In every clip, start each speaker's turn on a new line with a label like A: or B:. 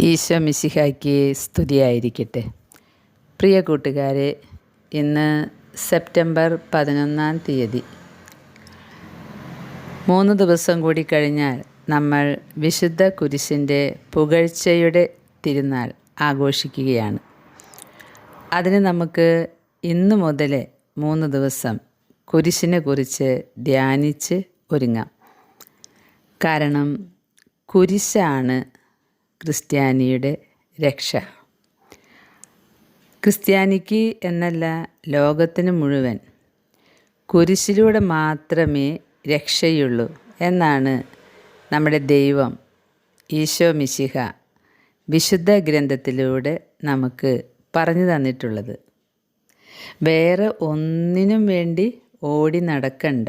A: ഈശോ മിശിഹായ്ക്ക് സ്തുതിയായിരിക്കട്ടെ. പ്രിയ കൂട്ടുകാരെ ഇന്ന് സെപ്റ്റംബർ പതിനൊന്നാം തീയതി. മൂന്ന് ദിവസം കൂടി കഴിഞ്ഞാൽ നമ്മൾ വിശുദ്ധ കുരിശിന്റെ പുകഴ്ചയുടെ തിരുനാൾ ആഘോഷിക്കുകയാണ്. അതിന് നമുക്ക് ഇന്ന് മുതൽ മൂന്ന് ദിവസം കുരിശിനെ കുറിച്ച് ധ്യാനിച്ച് ഒരുങ്ങാം. കാരണം കുരിശാണ് ക്രിസ്ത്യാനിയുടെ രക്ഷ. ക്രിസ്ത്യാനിക്ക് എന്നല്ല ലോകത്തിന് മുഴുവൻ കുരിശിലൂടെ മാത്രമേ രക്ഷയുള്ളൂ എന്നാണ് നമ്മുടെ ദൈവം ഈശോ മിശിഹ വിശുദ്ധ ഗ്രന്ഥത്തിലൂടെ നമുക്ക് പറഞ്ഞു തന്നിട്ടുള്ളത്. വേറെ ഒന്നിനും വേണ്ടി ഓടി നടക്കണ്ട.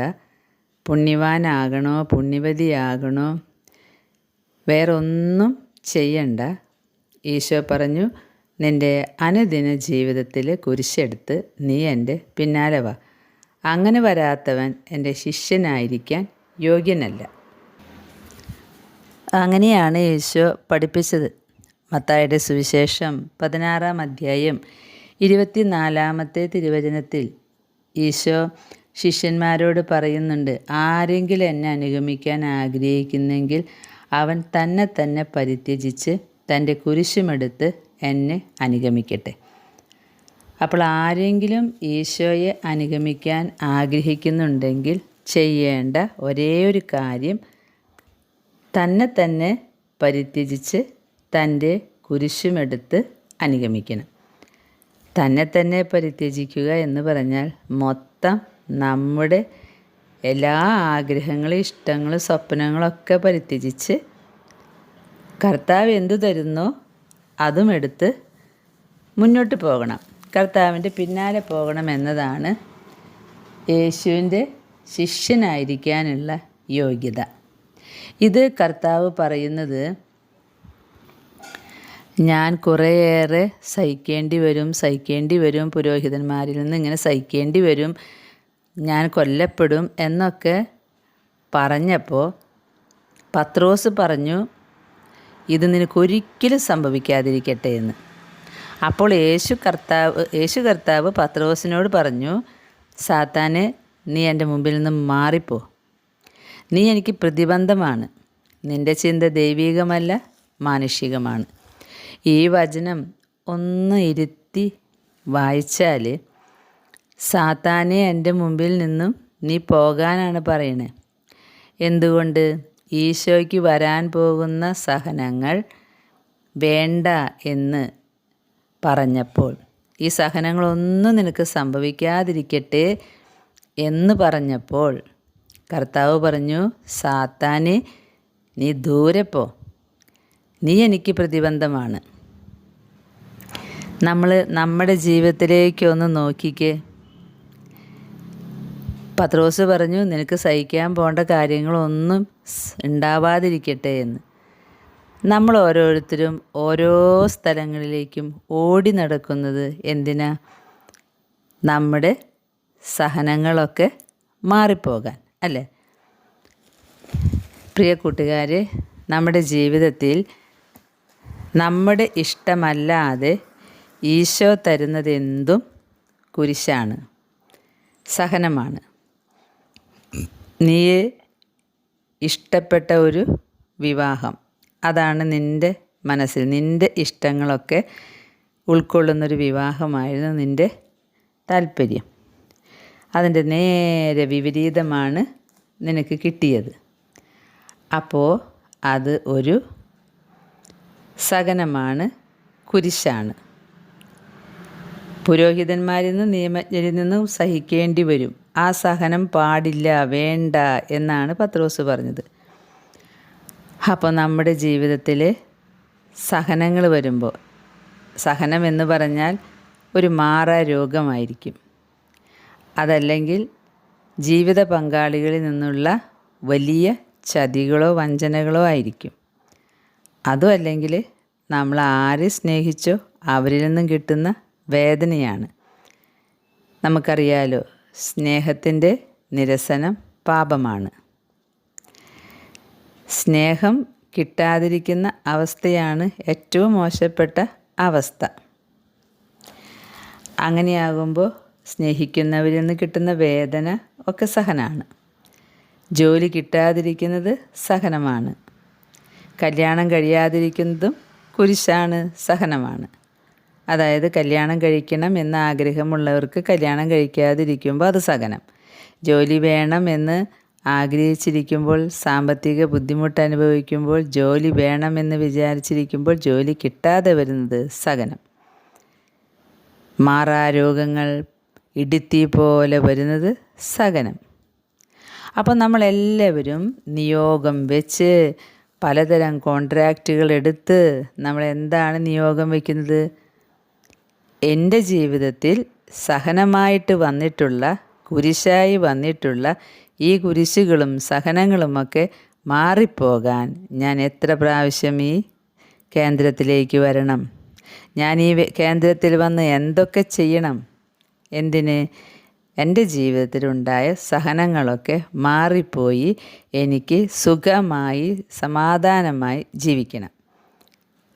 A: പുണ്യവാനാകണോ പുണ്യവതിയാകണോ വേറൊന്നും ചെയ്യണ്ട. ഈശോ പറഞ്ഞു നിന്റെ അനുദിന ജീവിതത്തിൽ കുരിശെടുത്ത് നീ എന്റെ പിന്നാലെ വാ. അങ്ങനെ വരാത്തവൻ എന്റെ ശിഷ്യനായിരിക്കാൻ യോഗ്യനല്ല. അങ്ങനെയാണ് യേശോ പഠിപ്പിച്ചത്. മത്തായുടെ സുവിശേഷം പതിനാറാം അധ്യായം ഇരുപത്തിനാലാമത്തെ തിരുവചനത്തിൽ ഈശോ ശിഷ്യന്മാരോട് പറയുന്നുണ്ട് ആരെങ്കിലും എന്നെ അനുഗമിക്കാൻ ആഗ്രഹിക്കുന്നെങ്കിൽ അവൻ തന്നെ തന്നെ പരിത്യജിച്ച് തന്റെ കുരിശുമെടുത്ത് എന്നെ അനുഗമിക്കട്ടെ. അപ്പോൾ ആരെങ്കിലും ഈശോയെ അനുഗമിക്കാൻ ആഗ്രഹിക്കുന്നുണ്ടെങ്കിൽ ചെയ്യേണ്ട ഒരേ ഒരു കാര്യം തന്നെ തന്നെ പരിത്യജിച്ച് തന്റെ കുരിശുമെടുത്ത് അനുഗമിക്കണം. തന്നെ തന്നെ പരിത്യജിക്കുക എന്ന് പറഞ്ഞാൽ മൊത്തം നമ്മുടെ എല്ലാ ആഗ്രഹങ്ങളും ഇഷ്ടങ്ങളും സ്വപ്നങ്ങളൊക്കെ പരിത്യജിച്ച് കർത്താവ് എന്തു തരുന്നോ അതും എടുത്ത് മുന്നോട്ട് പോകണം. കർത്താവിന്റെ പിന്നാലെ പോകണം എന്നതാണ് യേശുവിന്റെ ശിഷ്യനായിരിക്കാനുള്ള യോഗ്യത. ഇത് കർത്താവ് പറയുന്നത് ഞാൻ കുറേയേറെ സഹിക്കേണ്ടി വരും സഹിക്കേണ്ടി വരും പുരോഹിതന്മാരിൽ നിന്ന് ഇങ്ങനെ സഹിക്കേണ്ടി വരും ഞാൻ കൊല്ലപ്പെടും എന്നൊക്കെ പറഞ്ഞപ്പോൾ പത്രോസ് പറഞ്ഞു ഇത് നിനക്കൊരിക്കലും സംഭവിക്കാതിരിക്കട്ടെ എന്ന്. അപ്പോൾ യേശു കർത്താവ് യേശു കർത്താവ് പത്രോസിനോട് പറഞ്ഞു സാത്താനെ നീ എന്റെ മുമ്പിൽ നിന്ന് മാറിപ്പോ. നീ എനിക്ക് പ്രതിബന്ധമാണ്. നിന്റെ ചിന്ത ദൈവികമല്ല മാനുഷികമാണ്. ഈ വചനം ഒന്ന് ഇരുത്തി വായിച്ചാൽ സാത്താനെ എന്റെ മുമ്പിൽ നിന്നും നീ പോകാനാണ് പറയണേ. എന്തുകൊണ്ട് ഈശോയ്ക്ക് വരാൻ പോകുന്ന സഹനങ്ങൾ വേണ്ട എന്ന് പറഞ്ഞപ്പോൾ ഈ സഹനങ്ങളൊന്നും നിനക്ക് സംഭവിക്കാതിരിക്കട്ടെ എന്ന് പറഞ്ഞപ്പോൾ കർത്താവ് പറഞ്ഞു സാത്താനെ നീ ദൂരെ പോ. നീ എനിക്ക് പ്രതിബന്ധമാണ്. നമ്മൾ നമ്മുടെ ജീവിതത്തിലേക്കൊന്ന് നോക്കിക്കേ. പത്രോസ് പറഞ്ഞു നിനക്ക് സഹിക്കാൻ പോകേണ്ട കാര്യങ്ങളൊന്നും ഉണ്ടാവാതിരിക്കട്ടെ എന്ന്. നമ്മൾ ഓരോരുത്തരും ഓരോ സ്ഥലങ്ങളിലേക്കും ഓടി നടക്കുന്നത് എന്തിനാ? നമ്മുടെ സഹനങ്ങളൊക്കെ മാറിപ്പോകാൻ അല്ലേ? പ്രിയ കൂട്ടുകാരെ നമ്മുടെ ജീവിതത്തിൽ നമ്മുടെ ഇഷ്ടമല്ലാതെ ഈശോ തരുന്നതെന്തും കുരിശാണ് സഹനമാണ്. നീ ഇഷ്ടപ്പെട്ട ഒരു വിവാഹം. അതാണ് നിന്റെ മനസ്സിൽ നിന്റെ ഇഷ്ടങ്ങളൊക്കെ ഉൾക്കൊള്ളുന്നൊരു വിവാഹമായിരുന്നു നിന്റെ താല്പര്യം. അതിന്റെ നേരെ വിപരീതമാണ് നിനക്ക് കിട്ടിയത്. അപ്പോൾ അത് ഒരു സഹനമാണ് കുരിശാണ്. പുരോഹിതന്മാരിൽ നിന്നും നിയമജ്ഞരിൽ നിന്നും സഹിക്കേണ്ടി വരും. ആ സഹനം പാടില്ല വേണ്ട എന്നാണ് പത്രോസ് പറഞ്ഞത്. അപ്പോൾ നമ്മുടെ ജീവിതത്തിൽ സഹനങ്ങൾ വരുമ്പോൾ സഹനം എന്ന് പറഞ്ഞാൽ ഒരു മാറാ രോഗമായിരിക്കും. അതല്ലെങ്കിൽ ജീവിത പങ്കാളികളിൽ നിന്നുള്ള വലിയ ചതികളോ വഞ്ചനകളോ ആയിരിക്കും. അതും അല്ലെങ്കിൽ നമ്മൾ ആരെ സ്നേഹിച്ചോ അവരിൽ നിന്നും കിട്ടുന്ന വേദനയാണ്. നമുക്കറിയാലോ സ്നേഹത്തിന്റെ നിരസനം പാപമാണ്. സ്നേഹം കിട്ടാതിരിക്കുന്ന അവസ്ഥയാണ് ഏറ്റവും മോശപ്പെട്ട അവസ്ഥ. അങ്ങനെയാകുമ്പോൾ സ്നേഹിക്കുന്നവരിൽ നിന്ന് കിട്ടുന്ന വേദന ഒക്കെ സഹനമാണ് ജോലി കിട്ടാതിരിക്കുന്നത് സഹനമാണ്. കല്യാണം കഴിയാതിരിക്കുന്നതും കുരിശാണ് സഹനമാണ്. അതായത് കല്യാണം കഴിക്കണം എന്ന ആഗ്രഹമുള്ളവർക്ക് കല്യാണം കഴിക്കാതിരിക്കുമ്പോൾ അത് സഹനം. ജോലി വേണം എന്ന് ആഗ്രഹിച്ചിരിക്കുമ്പോൾ സാമ്പത്തിക ബുദ്ധിമുട്ട് അനുഭവിക്കുമ്പോൾ ജോലി വേണമെന്ന് വിചാരിച്ചിരിക്കുമ്പോൾ ജോലി കിട്ടാതെ വരുന്നത് സഹനം. മാറാരോഗങ്ങൾ ഇടുത്തി പോലെ വരുന്നത് സഹനം. അപ്പോൾ നമ്മളെല്ലാവരും നിയോഗം വെച്ച് പലതരം കോൺട്രാക്റ്റുകൾ എടുത്ത് നമ്മളെന്താണ് നിയോഗം വയ്ക്കുന്നത് എന്റെ ജീവിതത്തിൽ സഹനമായിട്ട് വന്നിട്ടുള്ള കുരിശായി വന്നിട്ടുള്ള ഈ കുരിശുകളും സഹനങ്ങളുമൊക്കെ മാറിപ്പോകാൻ ഞാൻ എത്ര പ്രാവശ്യം ഈ കേന്ദ്രത്തിലേക്ക് വരണം? ഞാൻ ഈ കേന്ദ്രത്തിൽ വന്ന് എന്തൊക്കെ ചെയ്യണം? എന്തിന്? എന്റെ ജീവിതത്തിലുണ്ടായ സഹനങ്ങളൊക്കെ മാറിപ്പോയി എനിക്ക് സുഖമായി സമാധാനമായി ജീവിക്കണം.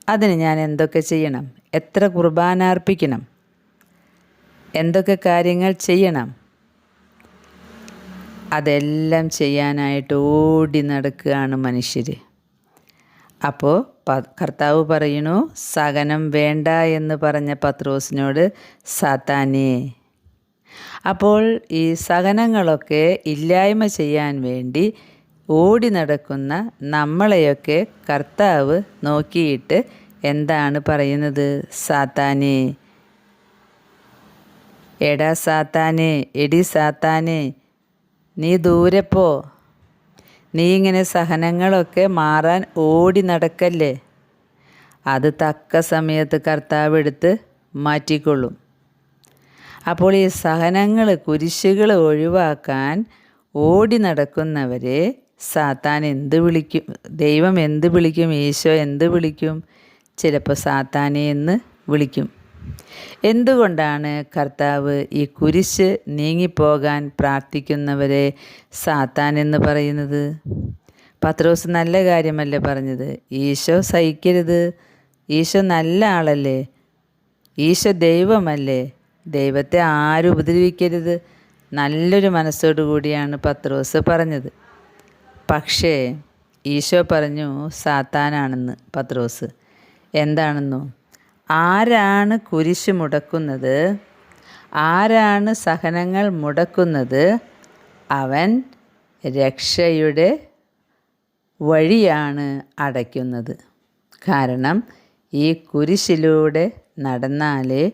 A: അതിന് ഞാൻ എന്തൊക്കെ ചെയ്യണം? എത്ര കുർബാന അർപ്പിക്കണം? എന്തൊക്കെ കാര്യങ്ങൾ ചെയ്യണം? അതെല്ലാം ചെയ്യാനായിട്ട് ഓടി നടക്കുകയാണ് മനുഷ്യർ അപ്പോൾ കർത്താവ് പറയണു സഹനം വേണ്ട എന്ന് പറഞ്ഞ പത്രോസിനോട് സാത്താനേ അപ്പോൾ ഈ സഹനങ്ങളൊക്കെ ഇല്ലായ്മ ചെയ്യാൻ വേണ്ടി ഓടി നടക്കുന്ന നമ്മളെയൊക്കെ കർത്താവ് നോക്കിയിട്ട് എന്താണ് പറയുന്നത്? സാത്താനെ. എടാ സാത്താനെ എടി സാത്താനെ നീ ദൂരെ പോ. നീ ഇങ്ങനെ സഹനങ്ങളൊക്കെ മാറാൻ ഓടി നടക്കല്ലേ? അത് തക്ക സമയത്ത് കർത്താവ് എടുത്ത് മാറ്റിക്കൊള്ളും. അപ്പോൾ ഈ സഹനങ്ങൾ കുരിശുകൾ ഒഴിവാക്കാൻ ഓടി നടക്കുന്നവരെ സാത്താൻ എന്ത് വിളിക്കും? ദൈവം എന്ത് വിളിക്കും? ഈശോ എന്ത് വിളിക്കും? ചിലപ്പോൾ സാത്താനെ എന്ന് വിളിക്കും. എന്തുകൊണ്ടാണ് കർത്താവ് ഈ കുരിശ് നീങ്ങിപ്പോകാൻ പ്രാർത്ഥിക്കുന്നവരെ സാത്താൻ എന്ന് പറയുന്നത്? പത്രോസ് നല്ല കാര്യമല്ലേ പറഞ്ഞത്? ഈശോ സഹിക്കരുത്. ഈശോ നല്ല ആളല്ലേ? ഈശോ ദൈവമല്ലേ? ദൈവത്തെ ആരും ഉപദ്രവിക്കരുത്. നല്ലൊരു മനസ്സോടു കൂടിയാണ് പത്രോസ് പറഞ്ഞത്. പക്ഷേ ഈശോ പറഞ്ഞു സാത്താനാണെന്ന് പത്രോസ്. എന്താണെന്നോ? ആരാണ് കുരിശ് മുടക്കുന്നത്? ആരാണ് സഹനങ്ങൾ മുടക്കുന്നത്? അവൻ രക്ഷയുടെ വഴിയാണ് അടയ്ക്കുന്നത്. കാരണം ഈ കുരിശിലൂടെ നടന്നാലേ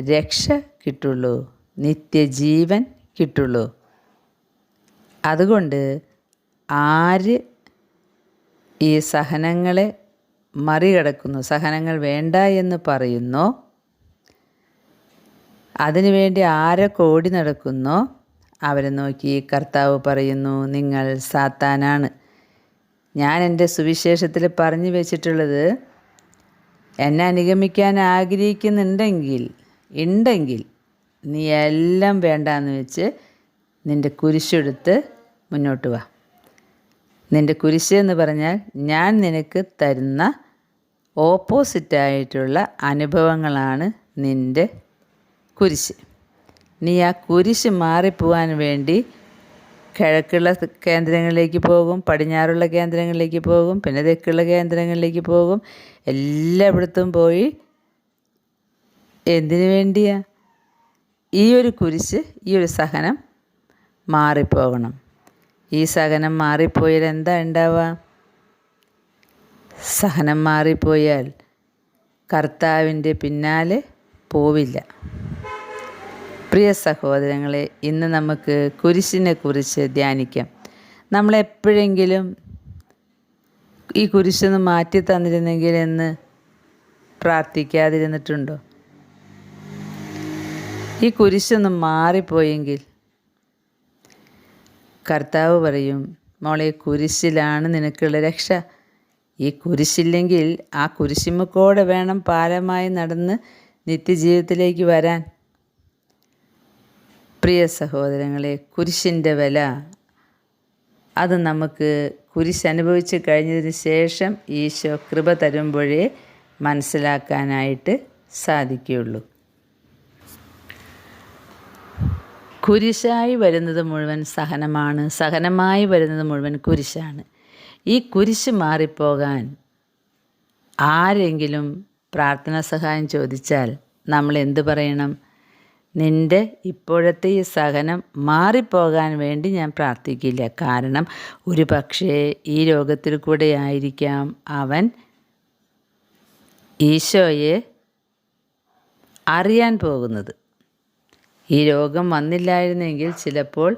A: രക്ഷ കിട്ടുള്ളൂ നിത്യജീവൻ കിട്ടുള്ളൂ. അതുകൊണ്ട് ആര് ഈ സഹനങ്ങളെ മറികടക്കുന്നു. സഹനങ്ങൾ വേണ്ട എന്ന് പറയുന്നു. അതിനുവേണ്ടി ആരെ കോടി നടക്കുന്നു? അവരെ നോക്കി കർത്താവ് പറയുന്നു നിങ്ങൾ സാത്താനാണ്. ഞാൻ എന്റെ സുവിശേഷത്തിൽ പറഞ്ഞു വെച്ചിട്ടുള്ളത് എന്നെ അനുഗമിക്കാൻ ആഗ്രഹിക്കുന്നുണ്ടെങ്കിൽ ഉണ്ടെങ്കിൽ നീ എല്ലാം വേണ്ടാന്ന് വെച്ച് നിന്റെ കുരിശെടുത്ത് മുന്നോട്ട് വാ. നിന്റെ കുരിശ് എന്ന് പറഞ്ഞാൽ ഞാൻ നിനക്ക് തരുന്ന ഓപ്പോസിറ്റായിട്ടുള്ള അനുഭവങ്ങളാണ് നിന്റെ കുരിശ്. നീ ആ കുരിശ് മാറിപ്പോവാൻ വേണ്ടി കിഴക്കുള്ള കേന്ദ്രങ്ങളിലേക്ക് പോകും പടിഞ്ഞാറുള്ള കേന്ദ്രങ്ങളിലേക്ക് പോകും പിന്നെ തെക്കുള്ള കേന്ദ്രങ്ങളിലേക്ക് പോകും. എല്ലായിടത്തും പോയി എന്തിനു വേണ്ടിയാ? ഈ ഒരു കുരിശ് ഈ ഒരു സഹനം മാറിപ്പോകണം. ഈ സഹനം മാറിപ്പോയാൽ എന്താ ഉണ്ടാവുക? സഹനം മാറിപ്പോയാൽ കർത്താവിന്റെ പിന്നാലെ പോവില്ല. പ്രിയ സഹോദരങ്ങളെ ഇന്ന് നമുക്ക് കുരിശിനെ കുറിച്ച് ധ്യാനിക്കാം. നമ്മളെപ്പോഴെങ്കിലും ഈ കുരിശൊന്ന് മാറ്റി തന്നിരുന്നെങ്കിൽ എന്ന് പ്രാർത്ഥിക്കാതിരുന്നിട്ടുണ്ടോ? ഈ കുരിശൊന്ന് മാറിപ്പോയെങ്കിൽ കർത്താവ് പറയും മോളെ കുരിശിലാണ് നിനക്കുള്ള രക്ഷ. ഈ കുരിശില്ലെങ്കിൽ ആ കുരിശിമ്മക്കോടെ വേണം പാലമായി നടന്ന് നിത്യജീവിതത്തിലേക്ക് വരാൻ. പ്രിയ സഹോദരങ്ങളെ കുരിശിന്റെ വില. അത് നമുക്ക് കുരിശ് അനുഭവിച്ച് കഴിഞ്ഞതിന് ശേഷം ഈശോ കൃപ തരുമ്പോഴേ മനസ്സിലാക്കാനായിട്ട് സാധിക്കുകയുള്ളൂ. കുരിശായി വരുന്നത് മുഴുവൻ സഹനമാണ്. സഹനമായി വരുന്നത് മുഴുവൻ കുരിശാണ്. ഈ കുരിശ് മാറിപ്പോകാൻ ആരെങ്കിലും പ്രാർത്ഥനാ സഹായം ചോദിച്ചാൽ നമ്മൾ എന്തു പറയണം? നിന്റെ ഇപ്പോഴത്തെ ഈ സഹനം മാറിപ്പോകാൻ വേണ്ടി ഞാൻ പ്രാർത്ഥിക്കില്ല. കാരണം ഒരു പക്ഷേ ഈ രോഗത്തിൽ കൂടെ ആയിരിക്കാം അവൻ ഈശോയെ അറിയാൻ പോകുന്നത്. ഈ രോഗം വന്നില്ലായിരുന്നെങ്കിൽ ചിലപ്പോൾ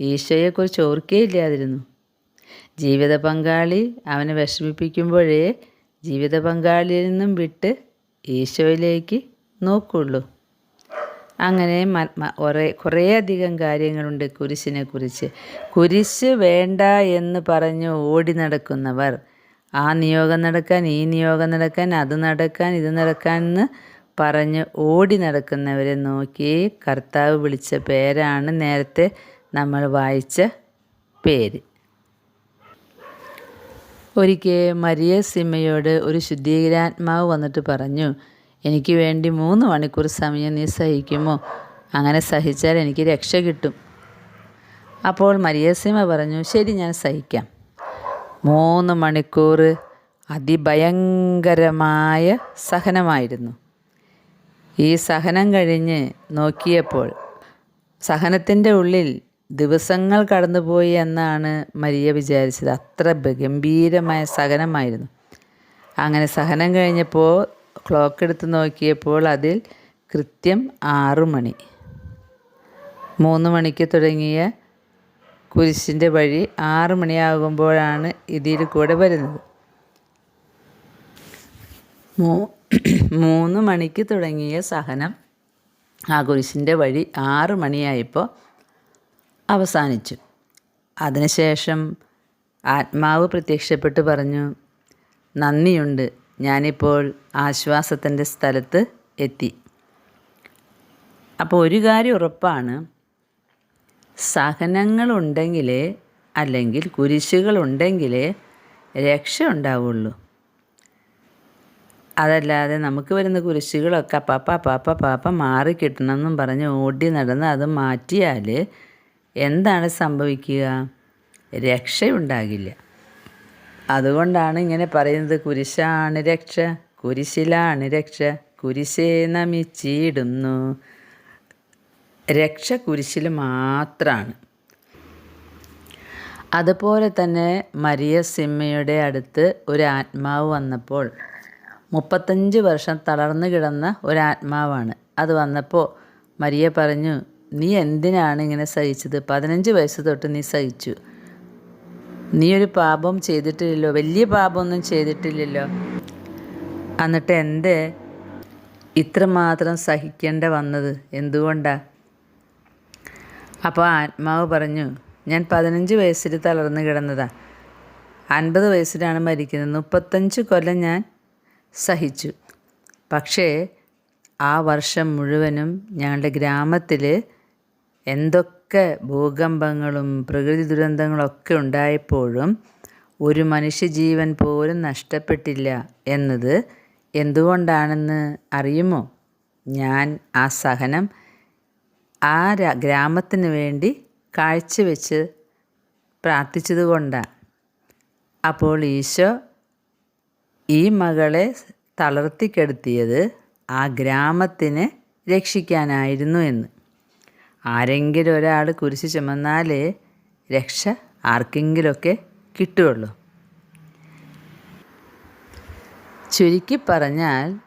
A: ഈശോയെക്കുറിച്ച് ഓർക്കേയില്ലാതിരുന്നു ജീവിത പങ്കാളി അവനെ വിഷമിപ്പിക്കുമ്പോഴേ ജീവിത പങ്കാളിയിൽ നിന്നും വിട്ട് ഈശോയിലേക്ക് നോക്കുള്ളൂ. അങ്ങനെ കുറേ കുറേയധികം കാര്യങ്ങളുണ്ട് കുരിശിനെ കുറിച്ച്. കുരിശ് വേണ്ട എന്ന് പറഞ്ഞ് ഓടി നടക്കുന്നവർ ആ നിയോഗം നടക്കാൻ ഈ നിയോഗം നടക്കാൻ അത് നടക്കാൻ ഇത് നടക്കാൻ എന്ന് പറഞ്ഞ് ഓടി നടക്കുന്നവരെ നോക്കി കർത്താവ് വിളിച്ച പേരാണ് നേരത്തെ നമ്മൾ വായിച്ച പേര്. ഒരിക്കൽ മരിയ സിമ്മയോട് ഒരു ശുദ്ധീകരാത്മാവ് വന്നിട്ട് പറഞ്ഞു എനിക്ക് വേണ്ടി മൂന്ന് മണിക്കൂർ സമയം നീ സഹിക്കുമോ? അങ്ങനെ സഹിച്ചാൽ എനിക്ക് രക്ഷ കിട്ടും. അപ്പോൾ മരിയസിമ പറഞ്ഞു ശരി ഞാൻ സഹിക്കാം. മൂന്ന് മണിക്കൂർ അതിഭയങ്കരമായ സഹനമായിരുന്നു. ഈ സഹനം കഴിഞ്ഞ് നോക്കിയപ്പോൾ സഹനത്തിന്റെ ഉള്ളിൽ ദിവസങ്ങൾ കടന്നുപോയി എന്നാണ് മരിയ വിചാരിച്ചത്. അത്ര ഗംഭീരമായ സഹനമായിരുന്നു. അങ്ങനെ സഹനം കഴിഞ്ഞപ്പോൾ ക്ലോക്ക് എടുത്ത് നോക്കിയപ്പോൾ അതിൽ കൃത്യം ആറു മണി. മൂന്ന് മണിക്ക് തുടങ്ങിയ കുരിശിന്റെ വഴി ആറ് മണിയാകുമ്പോഴാണ് ഇതിൽ കൂടെ വരുന്നത്. മൂ മൂന്ന് മണിക്ക് തുടങ്ങിയ സഹനം ആ കുരിശിന്റെ വഴി ആറ് മണിയായപ്പോൾ അവസാനിച്ചു. അതിനുശേഷം ആത്മാവ് പ്രത്യക്ഷപ്പെട്ട് പറഞ്ഞു നന്ദിയുണ്ട്. ഞാനിപ്പോൾ ആശ്വാസത്തിന്റെ സ്ഥലത്ത് എത്തി. അപ്പോൾ ഒരു കാര്യം ഉറപ്പാണ്. സഹനങ്ങളുണ്ടെങ്കിലേ അല്ലെങ്കിൽ കുരിശുകളുണ്ടെങ്കിലേ രക്ഷ ഉണ്ടാവുള്ളൂ അതല്ലാതെ നമുക്ക് വരുന്ന കുരിശുകളൊക്കെ പാപ്പ പാപ്പ പാപ്പ മാറിക്കിട്ടണമെന്നും പറഞ്ഞ് ഓടി നടന്ന് അത് മാറ്റിയാൽ എന്താണ് സംഭവിക്കുക? രക്ഷയുണ്ടാകില്ല. അതുകൊണ്ടാണ് ഇങ്ങനെ പറയുന്നത് കുരിശാണ് രക്ഷ കുരിശിലാണ് രക്ഷ കുരിശേ നമിച്ചിടുന്നു. രക്ഷ കുരിശിൽ മാത്രമാണ് അതുപോലെ തന്നെ മരിയ സിമ്മയുടെ അടുത്ത് ഒരു ആത്മാവ് വന്നപ്പോൾ മുപ്പത്തഞ്ച് വർഷം തളർന്നു കിടന്ന ഒരു ആത്മാവാണ്. അത് വന്നപ്പോൾ മരിയ പറഞ്ഞു നീ എന്തിനാണ് ഇങ്ങനെ സഹിച്ചത്? പതിനഞ്ച് വയസ്സ് തൊട്ട് നീ സഹിച്ചു. നീ ഒരു പാപം ചെയ്തിട്ടില്ലല്ലോ. വലിയ പാപമൊന്നും ചെയ്തിട്ടില്ലല്ലോ. എന്നിട്ട് എന്തേ? ഇത്രമാത്രം സഹിക്കേണ്ട വന്നത് എന്തുകൊണ്ടാ? അപ്പോൾ ആത്മാവ് പറഞ്ഞു ഞാൻ പതിനഞ്ച് വയസ്സിൽ തളർന്നു കിടന്നതാ. അൻപത് വയസ്സിലാണ് മരിക്കുന്നത്. മുപ്പത്തഞ്ച് കൊല്ലം ഞാൻ സഹിച്ചു. പക്ഷേ ആ വർഷം മുഴുവനും ഞങ്ങളുടെ ഗ്രാമത്തിൽ എന്തൊക്കെ ഭൂകമ്പങ്ങളും പ്രകൃതി ദുരന്തങ്ങളൊക്കെ ഉണ്ടായപ്പോഴും ഒരു മനുഷ്യജീവൻ പോലും നഷ്ടപ്പെട്ടില്ല എന്നത് എന്തുകൊണ്ടാണെന്ന് അറിയുമോ? ഞാൻ ആ സഹനം ആ ഗ്രാമത്തിന് വേണ്ടി കാഴ്ചവെച്ച് പ്രാർത്ഥിച്ചതുകൊണ്ടാണ്. അപ്പോൾ ഈശോ ഈ മകളെ തളർത്തിക്കെടുത്തിയത് ആ ഗ്രാമത്തിനെ രക്ഷിക്കാനായിരുന്നു എന്ന്. ആരെങ്കിലും ഒരാൾ കുരിശ് ചുമന്നാൽ രക്ഷ ആർക്കെങ്കിലുമൊക്കെ കിട്ടുകയുള്ളൂ ചുരുക്കി പറഞ്ഞാൽ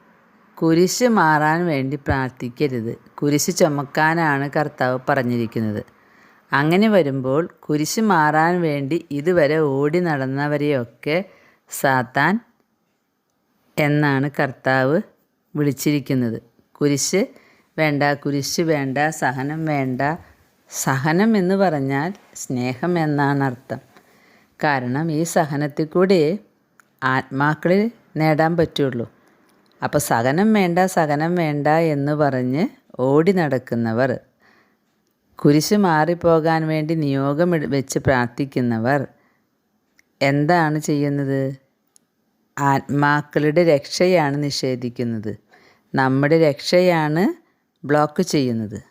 A: കുരിശ് മാറാൻ വേണ്ടി പ്രാർത്ഥിക്കരുത്. കുരിശ് ചുമക്കാനാണ് കർത്താവ് പറഞ്ഞിരിക്കുന്നത്. അങ്ങനെ വരുമ്പോൾ കുരിശ് മാറാൻ വേണ്ടി ഇതുവരെ ഓടി നടന്നവരെയൊക്കെ സാത്താൻ എന്നാണ് കർത്താവ് വിളിച്ചിരിക്കുന്നത്. കുരിശ് വേണ്ട കുരിശ് വേണ്ട സഹനം വേണ്ട. സഹനം എന്ന് പറഞ്ഞാൽ സ്നേഹം എന്നാണ് അർത്ഥം. കാരണം ഈ സഹനത്തിൽ കൂടി ആത്മാക്കളിൽ നേടാൻ പറ്റുള്ളൂ. അപ്പോൾ സഹനം വേണ്ട സഹനം വേണ്ട എന്ന് പറഞ്ഞ് ഓടി നടക്കുന്നവർ കുരിശ് മാറിപ്പോകാൻ വേണ്ടി നിയോഗം വെച്ച് പ്രാർത്ഥിക്കുന്നവർ എന്താണ് ചെയ്യുന്നത്? ആത്മാക്കളുടെ രക്ഷയാണ് നിഷേധിക്കുന്നത്. നമ്മുടെ രക്ഷയാണ് ബ്ലോക്ക് ചെയ്യുന്നത്.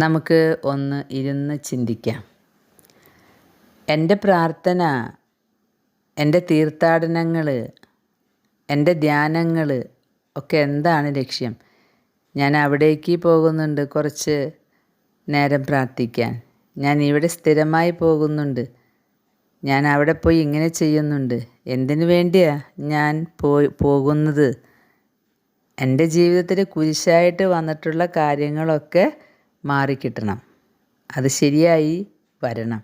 A: നമുക്ക് ഒന്ന് ഇരുന്ന് ചിന്തിക്കാം. എന്റെ പ്രാർത്ഥന എന്റെ തീർത്ഥാടനങ്ങൾ എന്റെ ധ്യാനങ്ങൾ ഒക്കെ എന്താണ് ലക്ഷ്യം? ഞാൻ അവിടേക്ക് പോകുന്നുണ്ട് കുറച്ച് നേരം പ്രാർത്ഥിക്കാൻ. ഞാൻ ഇവിടെ സ്ഥിരമായി പോകുന്നുണ്ട്. ഞാൻ അവിടെ പോയി ഇങ്ങനെ ചെയ്യുന്നുണ്ട്. എന്തിനു വേണ്ടിയാ ഞാൻ പോയി പോകുന്നത്? എന്റെ ജീവിതത്തിൽ കുരിശായിട്ട് വന്നിട്ടുള്ള കാര്യങ്ങളൊക്കെ മാറിക്കിട്ടണം. അത് ശരിയായി വരണം.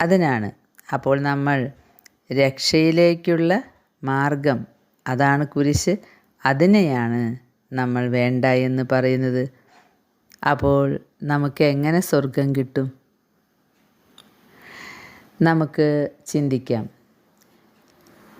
A: അതിനാണ് അപ്പോൾ നമ്മൾ രക്ഷയിലേക്കുള്ള മാർഗം അതാണ് കുരിശ് അതിനെയാണ് നമ്മൾ വേണ്ട എന്ന് പറയുന്നത്. അപ്പോൾ നമുക്ക് എങ്ങനെ സ്വർഗം കിട്ടും? നമുക്ക് ചിന്തിക്കാം.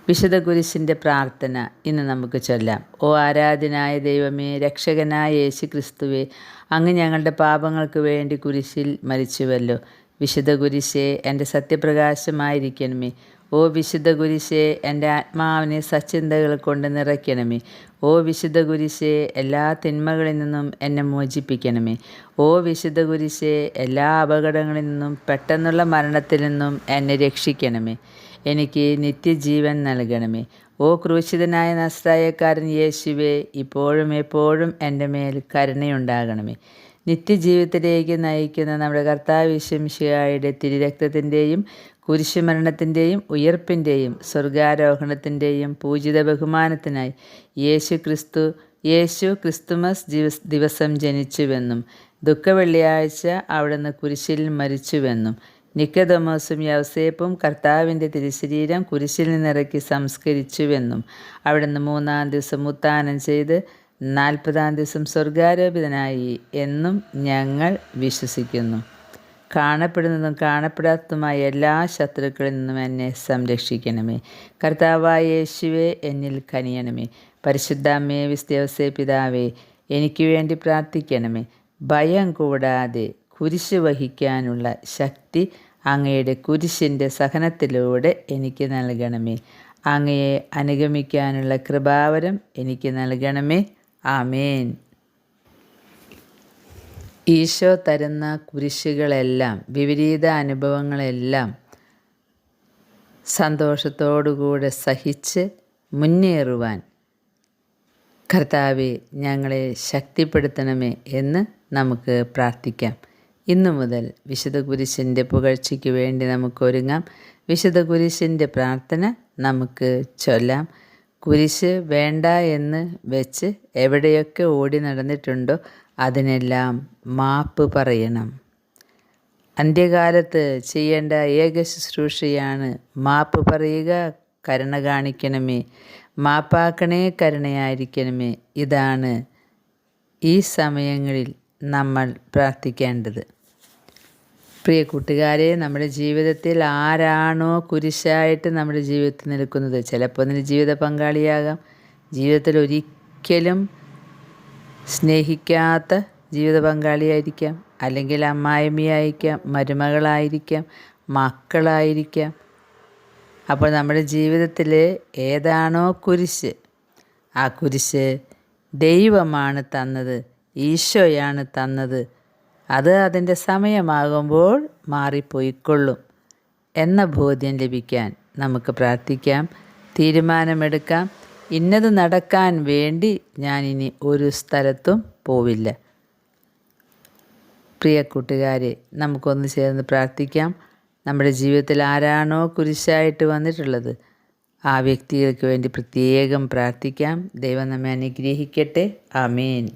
A: വിശുദ്ധ കുരിശിന്റെ പ്രാർത്ഥന ഇന്ന് നമുക്ക് ചൊല്ലാം. ഓ ആരാധനായ ദൈവമേ രക്ഷകനായ യേശു ക്രിസ്തുവേ അങ്ങ് ഞങ്ങളുടെ പാപങ്ങൾക്ക് വേണ്ടി കുരിശിൽ മരിച്ചുവല്ലോ. വിശുദ്ധ കുരിശേ എന്റെ സത്യപ്രകാശമായിരിക്കണമേ. ഓ വിശുദ്ധ കുരിശേ എന്റെ ആത്മാവിനെ സച്ചിന്തകൾ കൊണ്ട് നിറയ്ക്കണമേ. ഓ വിശുദ്ധ കുരിശേ എല്ലാ തിന്മകളിൽ നിന്നും എന്നെ മോചിപ്പിക്കണമേ. ഓ വിശുദ്ധ കുരിശേ എല്ലാ അപകടങ്ങളിൽ നിന്നും പെട്ടെന്നുള്ള മരണത്തിൽ നിന്നും എന്നെ രക്ഷിക്കണമേ. എനിക്ക് നിത്യജീവൻ നൽകണമേ. ഓ ക്രൂശിതനായ നസ്തായക്കാരൻ യേശുവേ ഇപ്പോഴും എപ്പോഴും എന്റെ മേൽ കരുണയുണ്ടാകണമേ. നിത്യജീവിതത്തിലേക്ക് നയിക്കുന്ന നമ്മുടെ കർത്താവ് വിശംശിയായുടെ തിരുരക്തത്തിന്റെയും കുരിശുമരണത്തിന്റെയും ഉയർപ്പിന്റെയും സ്വർഗാരോഹണത്തിന്റെയും പൂജിത ബഹുമാനത്തിനായി യേശു ക്രിസ്തു യേശു ക്രിസ്തുമസ് ദിവസ് ദിവസം ജനിച്ചുവെന്നും ദുഃഖവെള്ളിയാഴ്ച അവിടുന്ന് കുരിശിൽ മരിച്ചുവെന്നും നിക്കതമോസും യവസേപ്പും കർത്താവിന്റെ തിരുശരീരം കുരിശിൽ നിന്നിറക്കി സംസ്കരിച്ചുവെന്നും അവിടുന്ന് മൂന്നാം ദിവസം ഉത്താനം ചെയ്ത് നാൽപ്പതാം ദിവസം സ്വർഗാരോപിതനായി എന്നും ഞങ്ങൾ വിശ്വസിക്കുന്നു. കാണപ്പെടുന്നതും കാണപ്പെടാത്തതുമായ എല്ലാ ശത്രുക്കളിൽ നിന്നും എന്നെ സംരക്ഷിക്കണമേ. കർത്താവായ യേശുവെ എന്നിൽ കനിയണമേ. പരിശുദ്ധാമ്മേ വിസ്തേവസേ പിതാവേ എനിക്ക് വേണ്ടി പ്രാർത്ഥിക്കണമേ. ഭയം കൂടാതെ കുരിശ് വഹിക്കാനുള്ള ശക്തി അങ്ങയുടെ കുരിശിന്റെ സഹനത്തിലൂടെ എനിക്ക് നൽകണമേ. അങ്ങയെ അനുഗമിക്കാനുള്ള കൃപാവരം എനിക്ക് നൽകണമേ. ആമേൻ. ഈശോ തരുന്ന കുരിശുകളെല്ലാം വിപരീത അനുഭവങ്ങളെല്ലാം സന്തോഷത്തോടുകൂടെ സഹിച്ച് മുന്നേറുവാൻ കർത്താവെ ഞങ്ങളെ ശക്തിപ്പെടുത്തണമേ എന്ന് നമുക്ക് പ്രാർത്ഥിക്കാം. ഇന്നു മുതൽ വിശുദ്ധ കുരിശിന്റെ പുകഴ്ചയ്ക്ക് വേണ്ടി നമുക്ക് ഒരുങ്ങാം. വിശുദ്ധ കുരിശിന്റെ പ്രാർത്ഥന നമുക്ക് ചൊല്ലാം. കുരിശ് വേണ്ട എന്ന് വെച്ച് എവിടെയൊക്കെ ഓടി നടന്നിട്ടുണ്ടോ അതിനെല്ലാം മാപ്പ് പറയണം. അന്ത്യകാലത്ത് ചെയ്യേണ്ട ഏക ശുശ്രൂഷയാണ് മാപ്പ് പറയുക കരുണ കാണിക്കണമേ. മാപ്പാക്കണേ കരുണയായിരിക്കണമേ. ഇതാണ് ഈ സമയങ്ങളിൽ നമ്മൾ പ്രാർത്ഥിക്കേണ്ടത്. പ്രിയ കൂട്ടുകാരെ നമ്മുടെ ജീവിതത്തിൽ ആരാണോ കുരിശായിട്ട് നമ്മുടെ ജീവിതത്തിൽ നിൽക്കുന്നത്? ചിലപ്പോൾ അതിന് ജീവിത പങ്കാളിയാകാം. ജീവിതത്തിൽ ഒരിക്കലും സ്നേഹിക്കാത്ത ജീവിത പങ്കാളിയായിരിക്കാം. അല്ലെങ്കിൽ അമ്മായിമ്മയായിരിക്കാം മരുമകളായിരിക്കാം മക്കളായിരിക്കാം. അപ്പോൾ നമ്മുടെ ജീവിതത്തിൽ ഏതാണോ കുരിശ് ആ കുരിശ് ദൈവമാണ് തന്നത് ഈശോയാണ് തന്നത്. അത് അതിന്റെ സമയമാകുമ്പോൾ മാറിപ്പോയിക്കൊള്ളും എന്ന ബോധ്യം ലഭിക്കാൻ നമുക്ക് പ്രാർത്ഥിക്കാം തീരുമാനമെടുക്കാം. ഇന്നത് നടക്കാൻ വേണ്ടി ഞാൻ ഇനി ഒരു സ്ഥലത്തും പോവില്ല. പ്രിയ കൂട്ടുകാരെ നമുക്കൊന്ന് ചേർന്ന് പ്രാർത്ഥിക്കാം. നമ്മുടെ ജീവിതത്തിൽ ആരാണോ കുരിശായിട്ട് വന്നിട്ടുള്ളത് ആ വ്യക്തികൾക്ക് വേണ്ടി പ്രത്യേകം പ്രാർത്ഥിക്കാം. ദൈവം നമ്മെ അനുഗ്രഹിക്കട്ടെ. ആമേൻ.